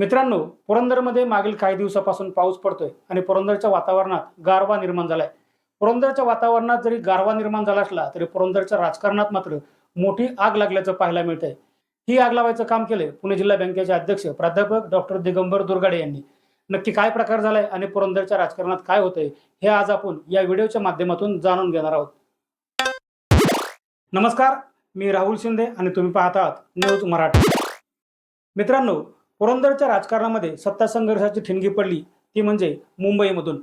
मित्रांनो पुरंदरमध्ये मागील काही दिवसापासून पाऊस पडतोय आणि पुरंदरच्या वातावरणात गारवा निर्माण झालाय. पुरंदरच्या वातावरणात जरी गारवा निर्माण झाला असला तरी पुरंदरच्या राजकारणात मात्र मोठी आग लागल्याचं पाहायला मिळतंय. ही आग लावायचं काम केलंय पुणे जिल्हा बँकेचे अध्यक्ष प्राध्यापक डॉक्टर दिगंबर दुर्गाडे यांनी. नक्की काय प्रकार झालाय आणि पुरंदरच्या राजकारणात काय होतंय हे आज आपण या व्हिडिओच्या माध्यमातून जाणून घेणार आहोत. नमस्कार मी राहुल शिंदे आणि तुम्ही पाहत आहात न्यूज मराठी. मित्रांनो पुरंदरच्या राजकारणामध्ये सत्ता संघर्षाची ठिणगी पडली ती म्हणजे मुंबईमधून.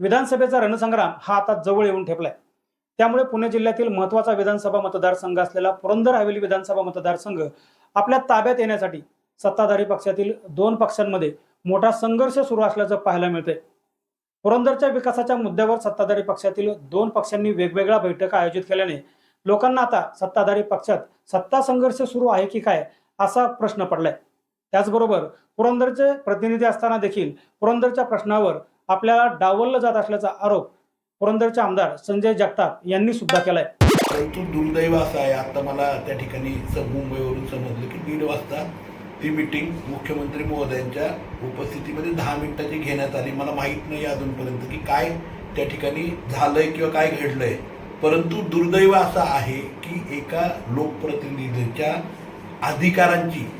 विधानसभेचा रणसंग्राम हा आता जवळ येऊन ठेपलाय. त्यामुळे पुणे जिल्ह्यातील महत्त्वाचा विधानसभा मतदारसंघ असलेला पुरंदर हवेली विधानसभा मतदारसंघ आपल्या ताब्यात येण्यासाठी सत्ताधारी पक्षातील दोन पक्षांमध्ये मोठा संघर्ष सुरू असल्याचं पाहायला मिळतंय. पुरंदरच्या विकासाच्या मुद्द्यावर सत्ताधारी पक्षातील दोन पक्षांनी वेगवेगळ्या बैठका आयोजित केल्याने लोकांना आता सत्ताधारी पक्षात सत्ता संघर्ष सुरू आहे की काय असा प्रश्न पडलाय. त्याचबरोबर पुरंदरचे प्रतिनिधी असताना देखील पुरंदरच्या प्रश्नावर आपल्याला डावललं जात असल्याचा आरोप पुरंदरचे आमदार संजय जगताप यांनी सुद्धा केलाय. परंतु दुर्दैव असं आहे आता मला त्या ठिकाणी स- मुंबईवरून समजलं की दीड वाजता ती मिटिंग मुख्यमंत्री महोदयांच्या उपस्थितीमध्ये दहा मिनिटाची घेण्यात आली. मला माहीत नाही अजूनपर्यंत की काय त्या ठिकाणी झालंय किंवा काय घडलंय. परंतु दुर्दैव असं आहे की एका लोकप्रतिनिधीच्या अधिकारांची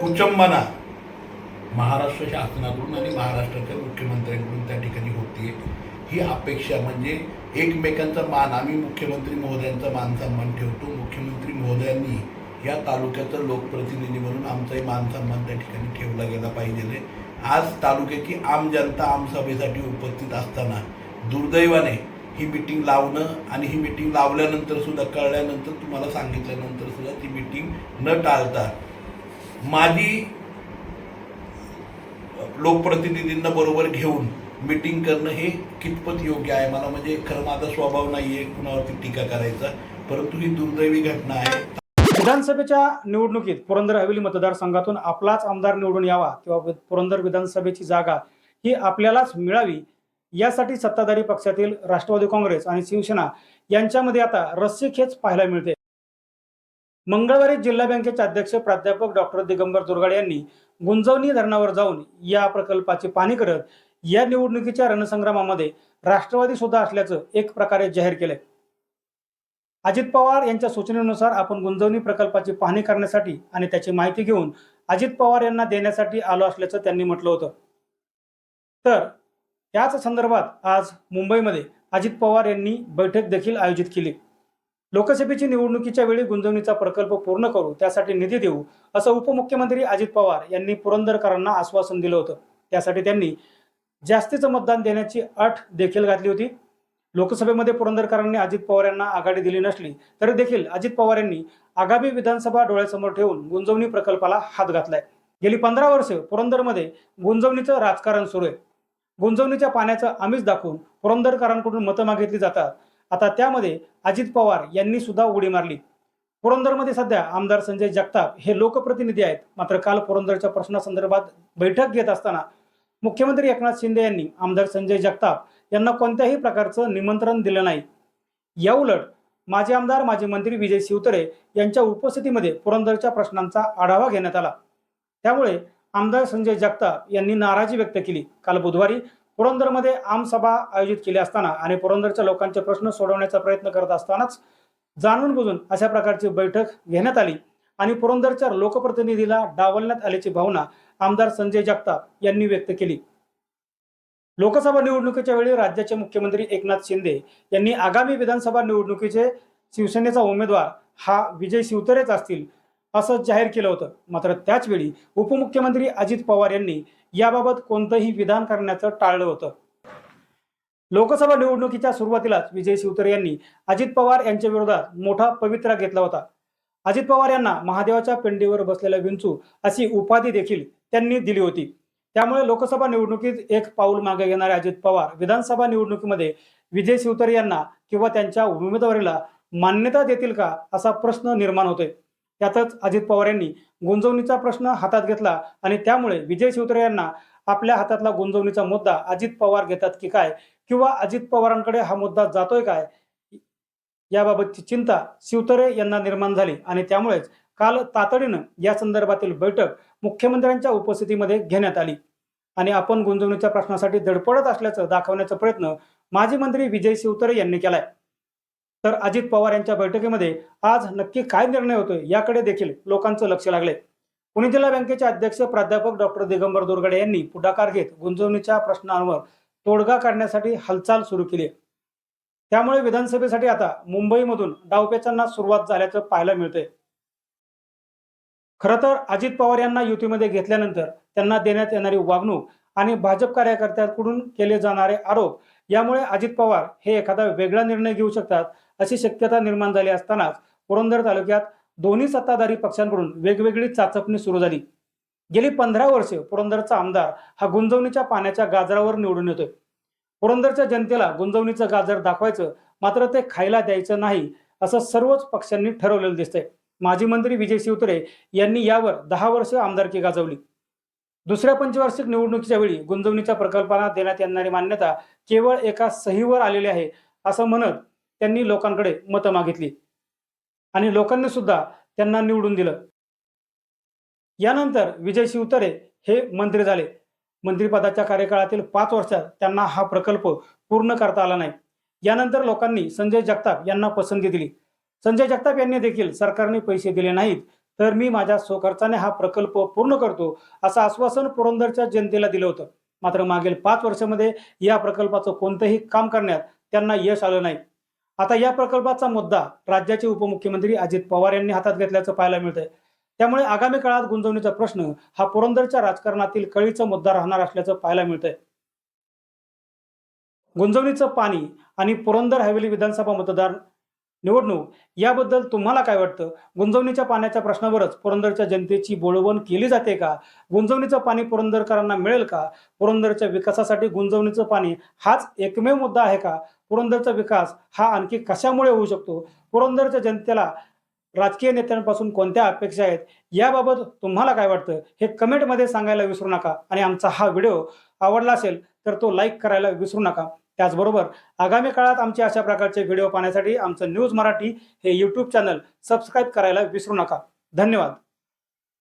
कुचंबना महाराष्ट्र शासनाकडून आणि महाराष्ट्राच्या मुख्यमंत्र्यांकडून त्या ठिकाणी होती. ही अपेक्षा म्हणजे एकमेकांचा मान आम्ही मुख्यमंत्री महोदयांचा मान सन्मान ठेवतो. मुख्यमंत्री महोदयांनी या तालुक्याचा लोकप्रतिनिधी म्हणून आमचाही मान सन्मान त्या ठिकाणी ठेवला गेला पाहिजे. आज तालुक्याची आम जनता आमसभेसाठी उपस्थित असताना दुर्दैवाने ही मिटिंग लावणं आणि ही मिटिंग लावल्यानंतर सुद्धा कळल्यानंतर तुम्हाला सांगितल्यानंतर सुद्धा ती मिटिंग न टाळता माझी लोकप्रतिनिधींना बरोबर घेऊन मीटिंग करणं हे कितपत योग्य आहे? मला म्हणजे खरं माझा स्वभाव नाही आहे कुणावरती टीका करायचा परंतु ही दुर्दैवी घटना आहे. विधानसभेच्या निवडणुकीत पुरंदर हवेली मतदारसंघातून आपलाच आमदार निवडून यावा किंवा पुरंदर विधानसभेची जागा ही आपल्यालाच मिळावी यासाठी सत्ताधारी पक्षातील राष्ट्रवादी काँग्रेस आणि शिवसेना यांच्यामध्ये आता रस्सीखेच पाहायला मिळते. मंगळवारी जिल्हा बँकेचे अध्यक्ष प्राध्यापक डॉक्टर दिगंबर दुर्गाड यांनी गुंजवणी धरणावर जाऊन या प्रकल्पाची पाहणी करत या निवडणुकीच्या रणसंग्रामामध्ये राष्ट्रवादी सुद्धा असल्याचं एक प्रकारे जाहीर केलंय. अजित पवार यांच्या सूचनेनुसार आपण गुंजवणी प्रकल्पाची पाहणी करण्यासाठी आणि त्याची माहिती घेऊन अजित पवार यांना देण्यासाठी आलो असल्याचं त्यांनी म्हटलं होतं. तर याच संदर्भात आज मुंबईमध्ये अजित पवार यांनी बैठक देखील आयोजित केली. लोकसभेची निवडणुकीच्या वेळी गुंजवणीचा प्रकल्प पूर्ण करू त्यासाठी निधी देऊ असं उपमुख्यमंत्री अजित पवार यांनी पुरंदरकरांना आश्वासन दिलं होतं. त्यासाठी त्यांनी जास्तीचं मतदान देण्याची अट देखील घातली होती. लोकसभेमध्ये पुरंदरकरांनी अजित पवार यांना आघाडी दिली नसली तरी देखील अजित पवार यांनी आगामी विधानसभा डोळ्यासमोर ठेवून गुंजवणी प्रकल्पाला हात घातलाय. गेली पंधरा वर्ष पुरंदरमध्ये गुंजवणीचं राजकारण सुरू आहे. गुंजवणीच्या पाण्याचं आमिष दाखवून पुरंदरकरांकडून मतं मागितली जातात. आता त्यामध्ये अजित पवार यांनी सुद्धा उडी मारली. पुरंदरमध्ये सध्या आमदार संजय जगताप हे लोकप्रतिनिधी आहेत. मात्र काल पुरंदरच्या प्रश्नासंदर्भात बैठक घेत असताना मुख्यमंत्री एकनाथ शिंदे यांनी आमदार संजय जगताप यांना कोणत्याही प्रकारचं निमंत्रण दिलं नाही. याउलट माजी आमदार माजी मंत्री विजय शिवतरे यांच्या उपस्थितीमध्ये पुरंदरच्या प्रश्नांचा आढावा घेण्यात आला. त्यामुळे आमदार संजय जगताप यांनी नाराजी व्यक्त केली. काल बुधवारी पुरंदरमध्ये आमसभा आयोजित केली असताना आणि पुरंदरच्या लोकांचे प्रश्न सोडवण्याचा प्रयत्न करत असतानाच जाणून बुजून अशा प्रकारची बैठक घेण्यात आली आणि पुरंदरच्या लोकप्रतिनिधीला डावलण्यात आल्याची भावना आमदार संजय जगताप यांनी व्यक्त केली. लोकसभा निवडणुकीच्या वेळी राज्याचे मुख्यमंत्री एकनाथ शिंदे यांनी आगामी विधानसभा निवडणुकीचे शिवसेनेचा उमेदवार हा विजय शिवतरेच असतील असं जाहीर केलं होतं. मात्र त्याच वेळी उपमुख्यमंत्री अजित पवार यांनी याबाबत कोणतंही विधान करण्याचं टाळलं होतं. लोकसभा निवडणुकीच्या सुरुवातीलाच विजय शिवतरे यांनी अजित पवार यांच्या विरोधात मोठा पवित्रा घेतला होता. अजित पवार यांना महादेवाच्या पिंडीवर बसलेला विंचू अशी उपाधी देखील त्यांनी दिली होती. त्यामुळे लोकसभा निवडणुकीत एक पाऊल मागे घेणारे अजित पवार विधानसभा निवडणुकीमध्ये विजय शिवतरे यांना किंवा त्यांच्या उमेदवारीला मान्यता देतील का असा प्रश्न निर्माण होतोय. त्यातच अजित पवार यांनी गुंजवणीचा प्रश्न हातात घेतला आणि त्यामुळे विजय शिवतरे यांना आपल्या हातातला गुंजवणीचा मुद्दा अजित पवार घेतात की काय? किंवा अजित पवारांकडे हा मुद्दा जातोय काय? याबाबतची चिंता शिवतरे यांना निर्माण झाली आणि त्यामुळेच काल तातडीनं या संदर्भातील बैठक मुख्यमंत्र्यांच्या उपस्थितीमध्ये घेण्यात आली. आणि आपण गुंजवणीच्या प्रश्नासाठी धडपडत असल्याचं दाखवण्याचा प्रयत्न माजी मंत्री विजय शिवतरे यांनी केलाय. तर अजित पवार यांच्या बैठकीमध्ये आज नक्की काय निर्णय होतोय याकडे देखील लोकांचं लक्ष लागले पुणे जिल्हा बँकेचे अध्यक्ष प्राध्यापक डॉक्टर दिगंबर दुर्गडे यांनी पुढाकार घेत गुंजवणीच्या प्रश्नांवर तोडगा काढण्यासाठी हालचाल सुरू केली त्यामुळे विधानसभेसाठी आता मुंबईमधून डावपेचांना सुरुवात झाल्याचं पाहायला मिळतंय. खरं तर अजित पवार यांना युतीमध्ये घेतल्यानंतर त्यांना देण्यात येणारी वागणूक आणि भाजप कार्यकर्त्यांकडून केले जाणारे आरोप यामुळे अजित पवार हे एखादा वेगळा निर्णय घेऊ शकतात अशी शक्यता निर्माण झाली असतानाच पुरंदर तालुक्यात दोन्ही सत्ताधारी पक्षांकडून वेगवेगळी चाचपणी सुरू झाली. गेली पंधरा वर्षे पुरंदरचा आमदार हा गुंजवणीच्या पाण्याच्या गाजरावर निवडून येतोय. पुरंदरच्या जनतेला गुंजवणीचं गाजर दाखवायचं मात्र ते खायला द्यायचं नाही असं सर्वच पक्षांनी ठरवलेलं दिसतंय. माजी मंत्री विजय शिवतरे यांनी यावर दहा वर्ष आमदारकी गाजवली. दुसऱ्या पंचवार्षिक निवडणुकीच्या वेळी गुंजवणीच्या प्रकल्पांना देण्यात येणारी मान्यता केवळ एका सहीवर आलेली आहे असं म्हणत त्यांनी लोकांकडे मतं मागितली. आणि लोकांनी सुद्धा त्यांना निवडून दिलं. यानंतर विजय शिवतरे हे मंत्री झाले. मंत्रिपदाच्या कार्यकाळातील पाच वर्षात त्यांना हा प्रकल्प पूर्ण करता आला नाही. यानंतर लोकांनी संजय जगताप यांना पसंती दिली. संजय जगताप यांनी देखील सरकारने पैसे दिले नाहीत तर मी माझ्या स्वखर्चाने हा प्रकल्प पूर्ण करतो असं आश्वासन पुरंदरच्या जनतेला दिलं होतं. मात्र मागील पाच वर्षामध्ये या प्रकल्पाचं कोणतंही काम करण्यात त्यांना यश आलं नाही. आता या प्रकल्पाचा मुद्दा राज्याचे उपमुख्यमंत्री अजित पवार यांनी हातात घेतल्याचं पाहायला मिळतंय. त्यामुळे आगामी काळात गुंजवणीचा प्रश्न हा पुरंदरच्या राजकारणातील कळीचा मुद्दा राहणार असल्याचं पाहायला मिळतंय. गुंजवणीचं पाणी आणि पुरंदर हवेली विधानसभा मतदार निवडणूक याबद्दल तुम्हाला काय वाटतं? गुंजवणीच्या पाण्याच्या प्रश्नावरच पुरंदरच्या जनतेची बोळवण केली जाते का? गुंजवणीचं पाणी पुरंदरकरांना मिळेल का? पुरंदरच्या विकासासाठी गुंजवणीचं पाणी हाच एकमेव मुद्दा आहे का? पुरंदरचा विकास हा आणखी कशामुळे होऊ शकतो? पुरंदरच्या जनतेला राजकीय नेत्यांपासून कोणत्या अपेक्षा आहेत? याबाबत तुम्हाला काय वाटतं? हे कमेंटमध्ये सांगायला विसरू नका आणि आमचा हा व्हिडिओ आवडला असेल तर तो लाईक करायला विसरू नका. त्याचबरोबर आगामी काळात आमचे अशा प्रकारचे व्हिडिओ पाहण्यासाठी आमचं न्यूज मराठी हे यूट्यूब चॅनल सबस्क्राईब करायला विसरू नका. धन्यवाद.